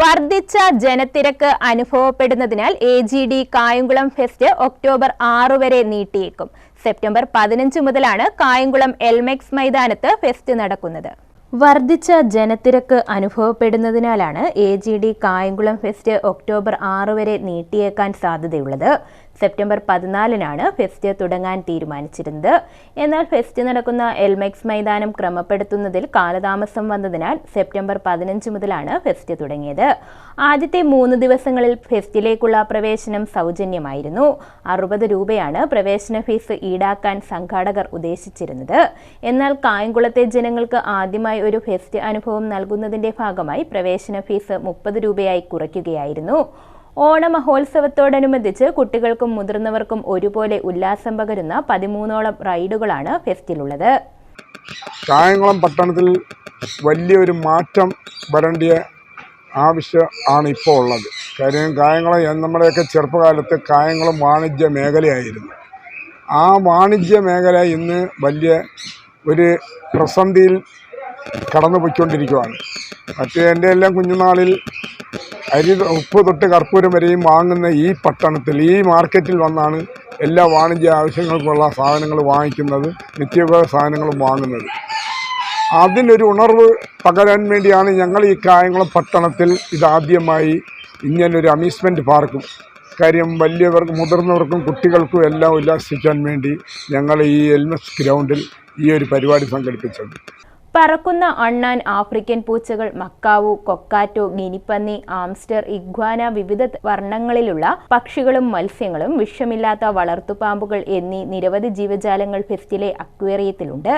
വർദ്ധിച്ച ജനത്തിരക്ക് അനുഭവപ്പെടുന്നതിനാൽ A G D Kayamkulam fest October ആറ് വരെ നീട്ടിയേക്കും. സെപ്റ്റംബർ പതിനഞ്ച് മുതലാണ് കായംകുളം എൽമെക്സ് മൈതാനത്ത് ഫെസ്റ്റ് നടക്കുന്നത്. വർദ്ധിച്ച ജനത്തിരക്ക് അനുഭവപ്പെടുന്നതിനാലാണ് A G D Kayamkulam fest October ആറ് വരെ നീട്ടിയേക്കാൻ സാധ്യതയുള്ളത്. സെപ്റ്റംബർ പതിനാലിനാണ് ഫെസ്റ്റ് തുടങ്ങാൻ തീരുമാനിച്ചിരുന്നത്. എന്നാൽ ഫെസ്റ്റ് നടക്കുന്ന എൽമെക്സ് മൈതാനം ക്രമപ്പെടുത്തുന്നതിൽ കാലതാമസം വന്നതിനാൽ സെപ്റ്റംബർ പതിനഞ്ച് മുതലാണ് ഫെസ്റ്റ് തുടങ്ങിയത്. ആദ്യത്തെ മൂന്ന് ദിവസങ്ങളിൽ ഫെസ്റ്റിലേക്കുള്ള പ്രവേശനം സൗജന്യമായിരുന്നു. അറുപത് രൂപയാണ് പ്രവേശന ഫീസ് ഈടാക്കാൻ സംഘാടകർ ഉദ്ദേശിച്ചിരുന്നത്. എന്നാൽ കായംകുളത്തെ ജനങ്ങൾക്ക് ആദ്യമായി ഒരു ഫെസ്റ്റ് അനുഭവം നൽകുന്നതിന്റെ ഭാഗമായി പ്രവേശന ഫീസ് മുപ്പത് രൂപയായി കുറയ്ക്കുകയായിരുന്നു. ഓണ മഹോത്സവത്തോടനുബന്ധിച്ച് കുട്ടികൾക്കും മുതിർന്നവർക്കും ഒരുപോലെ ഉല്ലാസം പകരുന്ന പതിമൂന്നോളം റൈഡുകളാണ് ഫെസ്റ്റിലുള്ളത്. കായംകുളം പട്ടണത്തിൽ വലിയൊരു മാറ്റം വരേണ്ടിയ ആവശ്യം ആണ് ഇപ്പോൾ ഉള്ളത്. കാര്യം കായംകുളം നമ്മുടെയൊക്കെ ചെറുപ്പകാലത്ത് കായംകുളം വാണിജ്യ മേഖലയായിരുന്നു. ആ വാണിജ്യ മേഖല ഇന്ന് വലിയ ഒരു പ്രതിസന്ധിയിൽ കടന്നു പോയിക്കൊണ്ടിരിക്കുകയാണ് മറ്റേ എന്റെ എല്ലാം കുഞ്ഞുനാളിൽ അരി ഉപ്പ് തൊട്ട് കർപ്പൂരം വരെയും വാങ്ങുന്ന ഈ പട്ടണത്തിൽ ഈ മാർക്കറ്റിൽ വന്നാണ് എല്ലാ വാണിജ്യ ആവശ്യങ്ങൾക്കുള്ള സാധനങ്ങൾ വാങ്ങിക്കുന്നത് നിത്യോപയോഗ സാധനങ്ങളും വാങ്ങുന്നത്. അതിനൊരു ഉണർവ് പകരാൻ വേണ്ടിയാണ് ഞങ്ങൾ ഈ കായംകുളം പട്ടണത്തിൽ ഇതാദ്യമായി ഇങ്ങനൊരു അമ്യൂസ്മെന്റ് പാർക്കും. കാര്യം വലിയവർക്കും മുതിർന്നവർക്കും കുട്ടികൾക്കും എല്ലാം ഉല്ലാസിക്കാൻ വേണ്ടി ഞങ്ങൾ ഈ എൽമസ് ഗ്രൗണ്ടിൽ ഈ ഒരു പരിപാടി സംഘടിപ്പിച്ചത്. പറക്കുന്ന അണ്ണാൻ ആഫ്രിക്കൻ പൂച്ചകൾ മക്കാവു കൊക്കാറ്റോ ഗിനിപ്പന്നി ആംസ്റ്റർ ഇഗ്വാന വിവിധ വർണങ്ങളിലുള്ള പക്ഷികളും മത്സ്യങ്ങളും വിഷമില്ലാത്ത വളർത്തുപാമ്പുകൾ എന്നീ നിരവധി ജീവജാലങ്ങൾ ഫെസ്റ്റിലെ അക്വേറിയത്തിലുണ്ട്.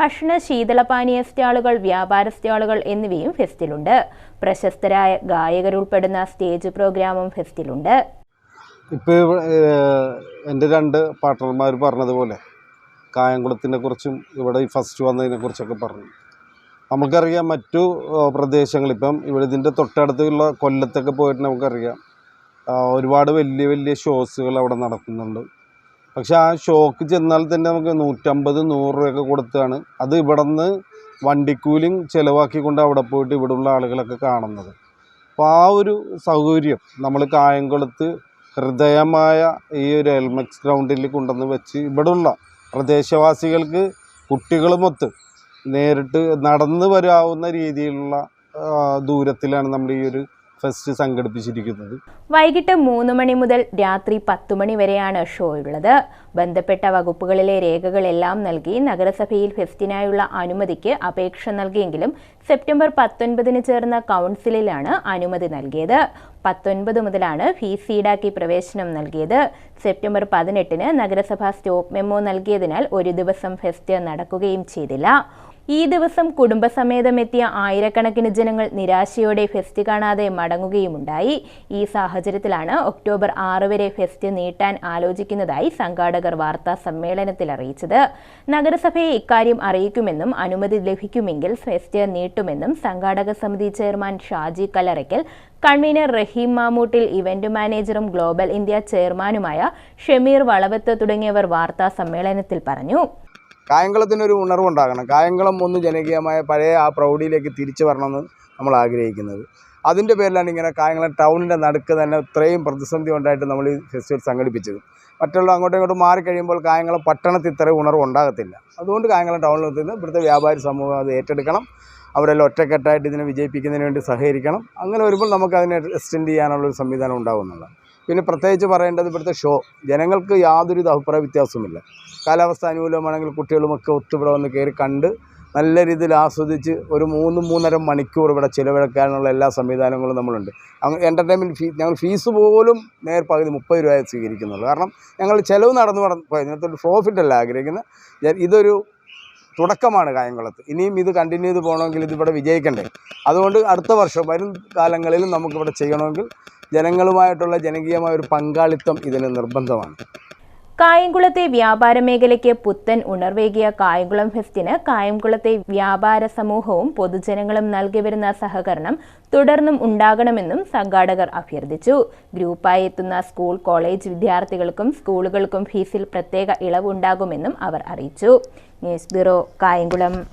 ഭക്ഷണ ശീതളപാനീയ സ്റ്റാളുകൾ വ്യാപാര സ്റ്റാളുകൾ എന്നിവയും ഫെസ്റ്റിലുണ്ട്. പ്രശസ്തരായ ഗായകരുൾപ്പെടുന്ന സ്റ്റേജ് പ്രോഗ്രാമും ഫെസ്റ്റിലുണ്ട്. ഇപ്പോൾ എന്റെ രണ്ട് പാർട്ട്ണർമാർ പറഞ്ഞതുപോലെ കായംകുളത്തിനെ കുറിച്ചും ഇവിടെ ഫസ്റ്റ് വന്നതിനെ കുറിച്ചൊക്കെ പറഞ്ഞു. നമുക്കറിയാം മറ്റു പ്രദേശങ്ങളിപ്പം ഇവിടെ ഇതിന്റെ തൊട്ടടുത്തുള്ള കൊല്ലത്തൊക്കെ പോയിട്ട് നമുക്കറിയാം. ഒരുപാട് വലിയ വലിയ ഷോസുകൾ അവിടെ നടക്കുന്നുണ്ട്. പക്ഷെ ആ ഷോക്ക് ചെന്നാൽ തന്നെ നമുക്ക് നൂറ്റമ്പത് നൂറ് രൂപയൊക്കെ കൊടുത്താണ്. അത് ഇവിടെ നിന്ന് വണ്ടിക്കൂലിയും ചിലവാക്കിക്കൊണ്ട് അവിടെ പോയിട്ട് ഇവിടെയുള്ള ആളുകളൊക്കെ കാണുന്നത്. അപ്പോൾ ആ ഒരു സൗകര്യം നമ്മൾ കായംകുളത്ത് ഹൃദയമായ ഈ ഒരു എൽമെക്സ് ഗ്രൗണ്ടിൽ കൊണ്ടുവന്ന് വെച്ച് ഇവിടെയുള്ള പ്രദേശവാസികൾക്ക് കുട്ടികളുമൊത്ത് നേരിട്ട് നടന്ന് വരാവുന്ന രീതിയിലുള്ള ദൂരത്തിലാണ് നമ്മുടെ ഈ ഒരു ഫെസ്റ്റ് സംഘടിപ്പിച്ചിരിക്കുന്നത്. വൈകിട്ട് മൂന്ന് മണി മുതൽ രാത്രി പത്തു മണി വരെയാണ് ഷോ ഉള്ളത്. ബന്ധപ്പെട്ട വകുപ്പുകളിലെ രേഖകളെല്ലാം നൽകി നഗരസഭയിൽ ഫെസ്റ്റിനായുള്ള അനുമതിക്ക് അപേക്ഷ നൽകിയെങ്കിലും സെപ്റ്റംബർ പത്തൊൻപതിന് ചേർന്ന കൗൺസിലിലാണ് അനുമതി നൽകിയത്. പത്തൊൻപത് മുതലാണ് ഫീസ് ഈടാക്കി പ്രവേശനം നൽകിയത്. സെപ്റ്റംബർ പതിനെട്ടിന് നഗരസഭ സ്റ്റോപ്പ് മെമ്മോ നൽകിയതിനാൽ ഒരു ദിവസം ഫെസ്റ്റ് നടക്കുകയും ചെയ്തില്ല. ഈ ദിവസം കുടുംബസമേതമെത്തിയ ആയിരക്കണക്കിന് ജനങ്ങൾ നിരാശയോടെ ഫെസ്റ്റ് കാണാതെ മടങ്ങുകയുമുണ്ടായി. ഈ സാഹചര്യത്തിലാണ് ഒക്ടോബർ ആറ് വരെ ഫെസ്റ്റ് നീട്ടാൻ ആലോചിക്കുന്നതായി സംഘാടകർ വാർത്താ സമ്മേളനത്തിൽ അറിയിച്ചത്. നഗരസഭയെ ഇക്കാര്യം അറിയിക്കുമെന്നും അനുമതി ലഭിക്കുമെങ്കിൽ ഫെസ്റ്റ് നീട്ടുമെന്നും സംഘാടക സമിതി chairman Shaji Kallarakkal convener Raheem Mamoottil event മാനേജറും global India ചെയർമാനുമായ ഷമീർ വളവത്ത് തുടങ്ങിയവർ വാർത്താ സമ്മേളനത്തിൽ പറഞ്ഞു. കായംകുളത്തിനൊരു ഉണർവുണ്ടാകണം. കായംകുളം ഒന്ന് ജനകീയമായ പഴയ ആ പ്രൗഢിയിലേക്ക് തിരിച്ചു വരണമെന്ന് നമ്മൾ ആഗ്രഹിക്കുന്നത്. അതിന്റെ പേരിലാണ് ഇങ്ങനെ കായംകുളം ടൗണിന്റെ നടുക്ക് തന്നെ ഇത്രയും പ്രതിസന്ധി ഉണ്ടായിട്ട് നമ്മൾ ഈ ഫെസ്റ്റിവൽ സംഘടിപ്പിച്ചത്. മറ്റുള്ള അങ്ങോട്ടും ഇങ്ങോട്ടും മാറിക്കഴിയുമ്പോൾ കായംകുളം പട്ടണത്തിൽ ഇത്രയും ഉണർവ് ഉണ്ടാകത്തില്ല. അതുകൊണ്ട് കായംകുളം ടൗണിൽ നിന്ന് ഇവിടുത്തെ വ്യാപാരി സമൂഹം അത് ഏറ്റെടുക്കണം. അവരെല്ലാം ഒറ്റക്കെട്ടായിട്ട് ഇതിനെ വിജയിപ്പിക്കുന്നതിന് വേണ്ടി സഹകരിക്കണം. അങ്ങനെ വരുമ്പോൾ നമുക്ക് അതിനെ എക്സ്റ്റെൻഡ് ചെയ്യാനുള്ള ഒരു സംവിധാനം ഉണ്ടാകുമെന്നുള്ളത് പിന്നെ പ്രത്യേകിച്ച് പറയേണ്ടത് ഇവിടുത്തെ ഷോ ജനങ്ങൾക്ക് യാതൊരുവിധ അഭിപ്രായ വ്യത്യാസവുമില്ല. കാലാവസ്ഥ അനുകൂലമാണെങ്കിൽ കുട്ടികളുമൊക്കെ ഒത്തു ഇവിടെ വന്ന് കയറി കണ്ട് നല്ല രീതിയിൽ ആസ്വദിച്ച് ഒരു മൂന്ന് മൂന്നര മണിക്കൂർ ഇവിടെ ചിലവഴിക്കാനുള്ള എല്ലാ സംവിധാനങ്ങളും നമ്മളുണ്ട്. എന്റർടൈൻമെന്റ് ഫീ ഞങ്ങൾ ഫീസ് പോലും നേർ പകുതി മുപ്പത് രൂപ സ്വീകരിക്കുന്നുള്ളൂ. കാരണം ഞങ്ങൾ ചിലവ് നടന്നു നടന്നു ഇതിനകത്തൊരു പ്രോഫിറ്റ് അല്ല ആഗ്രഹിക്കുന്നത്. ഇതൊരു തുടക്കമാണ് കായംകുളത്ത്. ഇനിയും ഇത് കണ്ടിന്യൂ ചെയ്ത് പോകണമെങ്കിൽ ഇതിവിടെ വിജയിക്കണ്ടേ. അതുകൊണ്ട് അടുത്ത വർഷം വരും കാലങ്ങളിലും നമുക്കിവിടെ ചെയ്യണമെങ്കിൽ ജനങ്ങളുമായിട്ടുള്ള ജനകീയമായ ഒരു പങ്കാളിത്തം ഇതിന് നിർബന്ധമാണ്. കായംകുളത്തെ വ്യാപാര മേഖലയ്ക്ക് പുത്തൻ ഉണർവേകിയ കായംകുളം ഫെസ്റ്റിന് കായംകുളത്തെ വ്യാപാര സമൂഹവും പൊതുജനങ്ങളും നൽകി വരുന്ന സഹകരണം തുടർന്നും ഉണ്ടാകണമെന്നും സംഘാടകർ അഭ്യർത്ഥിച്ചു. ഗ്രൂപ്പായി എത്തുന്ന സ്കൂൾ കോളേജ് വിദ്യാർത്ഥികൾക്കും സ്കൂളുകൾക്കും ഫീസിൽ പ്രത്യേക ഇളവുണ്ടാകുമെന്നും അവർ അറിയിച്ചു. News bureau Kayamkulam.